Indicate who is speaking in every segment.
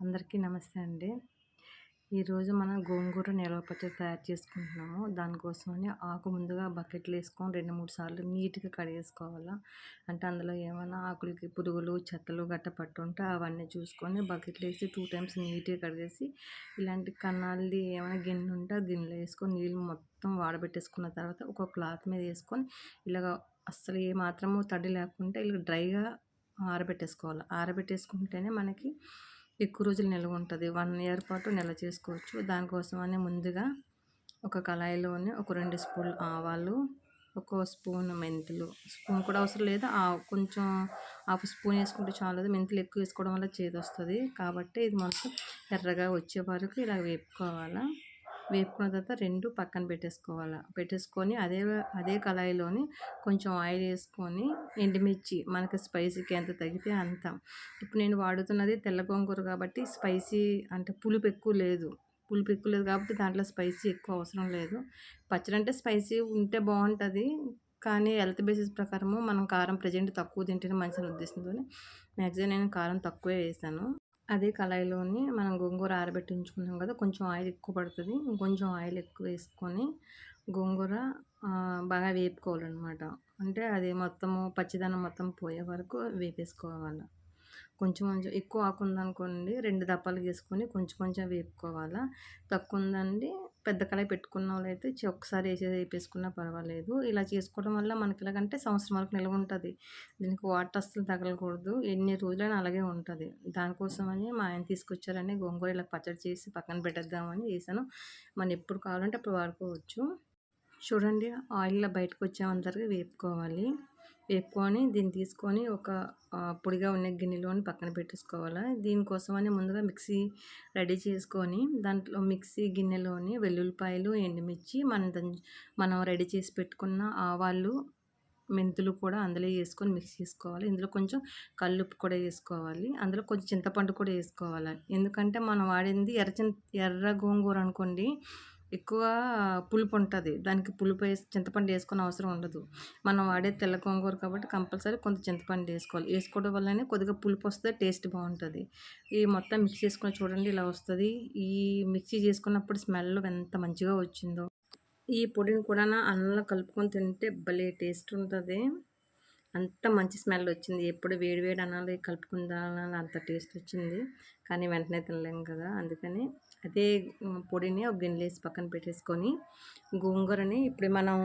Speaker 1: అందరికీ నమస్తే అండి. ఈరోజు మనం గోంగూర నిల్వ పచ్చడి తయారు చేసుకుంటున్నాము. దానికోసమని ఆకు ముందుగా బకెట్లు వేసుకొని రెండు మూడు సార్లు నీట్గా కడిగేసుకోవాలా. అంటే అందులో ఏమైనా ఆకులకి పురుగులు చెత్తలు గట్ట పట్టుంటే అవన్నీ చూసుకొని బకెట్లు వేసి టూ టైమ్స్ నీట్గా కడిగేసి ఇలాంటి కన్నాలది ఏమైనా గిన్నె ఉంటే ఆ గిన్నెలో వేసుకొని నీళ్ళు మొత్తం వాడబెట్టేసుకున్న తర్వాత ఒక క్లాత్ మీద వేసుకొని ఇలాగ అస్సలు ఏ మాత్రము తడి లేకుండా ఇలా డ్రైగా ఆరబెట్టేసుకోవాలి. ఆరబెట్టేసుకుంటేనే మనకి ఎక్కువ రోజులు నిల్వ ఉంటుంది. వన్ ఇయర్ పాటు నిల్వ చేసుకోవచ్చు. దానికోసమని ముందుగా ఒక కళాయిలోని ఒక రెండు స్పూన్లు ఆవాలు ఒక స్పూన్ మెంతులు. స్పూన్ కూడా అవసరం లేదు. కొంచెం హాఫ్ స్పూన్ వేసుకుంటే చాలదు. మెంతులు ఎక్కువ వేసుకోవడం వల్ల చేదు వస్తుంది కాబట్టి ఇది మొత్తం ఎర్రగా వచ్చే వరకు ఇలా వేపుకోవాలి. వేపుకున్న తర్వాత రెండు పక్కన పెట్టేసుకోవాలి. పెట్టేసుకొని అదే అదే కళాయిలోని కొంచెం ఆయిల్ వేసుకొని ఎండుమిర్చి మనకి స్పైసీకి ఎంత తగ్గితే అంత. ఇప్పుడు నేను వాడుతున్నది తెల్ల గోంగూర కాబట్టి స్పైసీ అంటే పులుపు ఎక్కువ లేదు. పులుపు ఎక్కువ లేదు కాబట్టి దాంట్లో స్పైసీ ఎక్కువ అవసరం లేదు. పచ్చడి అంటే స్పైసీ ఉంటే బాగుంటుంది. కానీ హెల్త్ బేసిస్ ప్రకారము మనం కారం ప్రజెంట్ తక్కువ తింటేనే మంచి ఉద్దేశంతో మ్యాక్సిమం నేను కారం తక్కువే వేసాను. అదే కళాయిలోని మనం గోంగూర ఆరబెట్టి ఉంచుకున్నాం కదా కొంచెం ఆయిల్ ఎక్కువ పడుతుంది. కొంచెం ఆయిల్ ఎక్కువ వేసుకొని గోంగూర బాగా వేపుకోవాలన్నమాట. అంటే అది మొత్తము పచ్చిదనం మొత్తం పోయే వరకు వేపేసుకోవాలి. కొంచెం కొంచెం ఎక్కువ ఆకు ఉందనుకోండి రెండు దప్పాలు వేసుకొని కొంచెం కొంచెం వేపుకోవాలా. తక్కువ ఉందండి పెద్ద కళాయి పెట్టుకున్న వాళ్ళైతే ఒకసారి వేసి వేపేసుకున్నా పర్వాలేదు. ఇలా చేసుకోవడం వల్ల మనకి ఎలాగంటే సంవత్సరం వరకు నిల్వ ఉంటుంది. దీనికి వాటర్ అస్సలు తగలకూడదు. ఎన్ని రోజులైనా అలాగే ఉంటుంది. దానికోసమని మా ఆయన తీసుకొచ్చారని గోంగూర ఇలా పచ్చడి చేసి పక్కన పెట్టేద్దామని చేశాను. మనం ఎప్పుడు కావాలంటే అప్పుడు వాడుకోవచ్చు. చూడండి ఆయిల్లో బయటకు వచ్చేంతవరకు వేపుకోవాలి. వేపుకొని దీన్ని తీసుకొని ఒక పొడిగా ఉన్న గిన్నెలోని పక్కన పెట్టేసుకోవాలి. దీనికోసమని ముందుగా మిక్సీ రెడీ చేసుకొని దాంట్లో మిక్సీ గిన్నెలోని వెల్లుల్లిపాయలు ఎండుమిర్చి మనం మనం రెడీ చేసి పెట్టుకున్న ఆవాలు మెంతులు కూడా అందులో వేసుకొని మిక్స్ చేసుకోవాలి. ఇందులో కొంచెం కల్లుప్పు కూడా వేసుకోవాలి. అందులో కొంచెం చింతపండు కూడా వేసుకోవాలి. ఎందుకంటే మనం వాడింది ఎర్ర ఎర్ర గోంగూర అనుకోండి ఎక్కువ పులుపు ఉంటుంది దానికి పులుపు వేసి చింతపండు వేసుకునే అవసరం ఉండదు. మనం వాడే తెల్ల గోంగూర కాబట్టి కంపల్సరీ కొంత చింతపండు వేసుకోవాలి. వేసుకోవడం వల్లనే కొద్దిగా పులుపు వస్తే టేస్ట్ బాగుంటుంది. ఈ మొత్తం మిక్స్ చేసుకుని చూడండి ఇలా వస్తుంది. ఈ మిక్సీ చేసుకున్నప్పుడు స్మెల్ ఎంత మంచిగా వచ్చిందో. ఈ పొడిని కూడా అన్నంలో కలుపుకొని తింటే భలే టేస్ట్ ఉంటుంది. అంత మంచి స్మెల్ వచ్చింది. ఎప్పుడు వేడి వేడి అనాలి కలుపుకుందాం అంత టేస్ట్ వచ్చింది. కానీ వెంటనే తినలేము కదా అందుకని అదే పొడిని ఒక గిన్నెలు వేసి పక్కన పెట్టేసుకొని గోంగూరని ఇప్పుడు మనం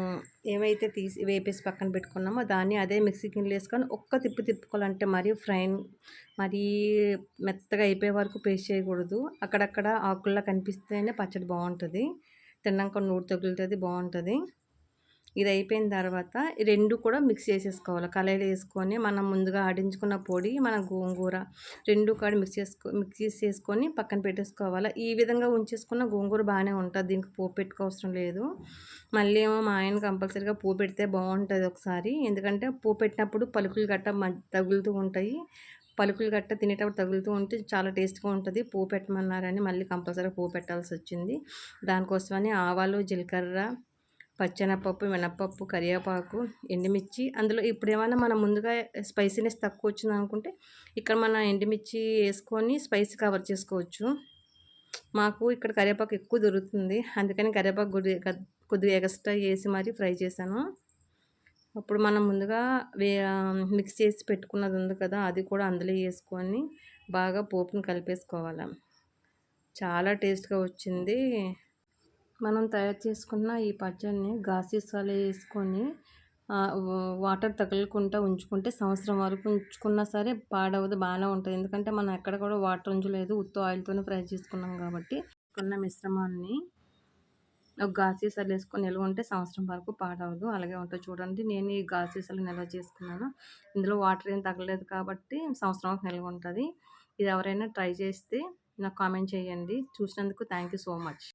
Speaker 1: ఏమైతే తీసి వేపేసి పక్కన పెట్టుకున్నామో దాన్ని అదే మిక్సీ గిన్నెలు వేసుకొని ఒక్క తిప్పు తిప్పుకోవాలంటే మరీ ఫ్రైన్ మరీ మెత్తగా అయిపోయే వరకు పేస్ట్ చేయకూడదు. అక్కడక్కడ ఆకుల్లా కనిపిస్తేనే పచ్చడి బాగుంటుంది. తిన్నాక నూరు తగులుతుంది బాగుంటుంది. ఇది అయిపోయిన తర్వాత రెండు కూడా మిక్స్ చేసేసుకోవాలి. కళాయిలో వేసుకొని మనం ముందుగా ఆడించుకున్న పొడి మన గోంగూర రెండు కూడా మిక్స్ చేసుకో మిక్స్ చేసేసుకొని పక్కన పెట్టేసుకోవాలి. ఈ విధంగా ఉంచేసుకున్న గోంగూర బాగానే ఉంటుంది. దీనికి పో పెట్టుకోవసరం లేదు. మళ్ళీ ఏమో మా ఆయన కంపల్సరీగా పూ పెడితే బాగుంటుంది ఒకసారి. ఎందుకంటే పూ పెట్టినప్పుడు పలుకులు గట్ట తగులుతూ ఉంటాయి. పలుకులు గట్ట తినేటప్పుడు తగులుతూ ఉంటే చాలా టేస్ట్గా ఉంటుంది. పూ పెట్టమన్నారని మళ్ళీ కంపల్సరీ పూ పెట్టాల్సి వచ్చింది. దానికోసమని ఆవాలు జీలకర్ర పచ్చెనపప్పు మినపప్పు కరివేపాకు ఎండుమిర్చి. అందులో ఇప్పుడు ఏమైనా మనం ముందుగా స్పైసీనెస్ తక్కువ వచ్చింది అనుకుంటే ఇక్కడ మన ఎండుమిర్చి వేసుకొని స్పైసీ కవర్ చేసుకోవచ్చు. మాకు ఇక్కడ కరివేపాకు ఎక్కువ దొరుకుతుంది. అందుకని కరివేపాకు కొద్దిగా కొద్దిగా ఎక్స్ట్రా వేసి మరీ ఫ్రై చేశాను. అప్పుడు మనం ముందుగా వే మిక్స్ చేసి పెట్టుకున్నది ఉంది కదా అది కూడా అందులో వేసుకొని బాగా పోపుని కలిపేసుకోవాలి. చాలా టేస్ట్గా వచ్చింది. మనం తయారు చేసుకున్న ఈ పచ్చడిని గాసీసాలు వేసుకొని వాటర్ తగలకుండా ఉంచుకుంటే సంవత్సరం వరకు ఉంచుకున్నా సరే పాడవదు బాగానే ఉంటుంది. ఎందుకంటే మనం ఎక్కడ కూడా వాటర్ ఉంచలేదు ఉత్తు ఆయిల్తోనే ఫ్రై చేసుకున్నాం కాబట్టి. కొన్న మిశ్రమాన్ని ఒక గాసీసాలు వేసుకొని నిల్వ ఉంటే సంవత్సరం వరకు పాడవదు అలాగే ఉంటుంది చూడండి. నేను ఈ గాసీసాలు నిల్వ చేసుకున్నాను. ఇందులో వాటర్ ఏం తగలేదు కాబట్టి సంవత్సరం వరకు నిల్వ ఉంటుంది. ఇది ఎవరైనా ట్రై చేస్తే నాకు కామెంట్ చేయండి. చూసినందుకు థ్యాంక్ యూ సో మచ్.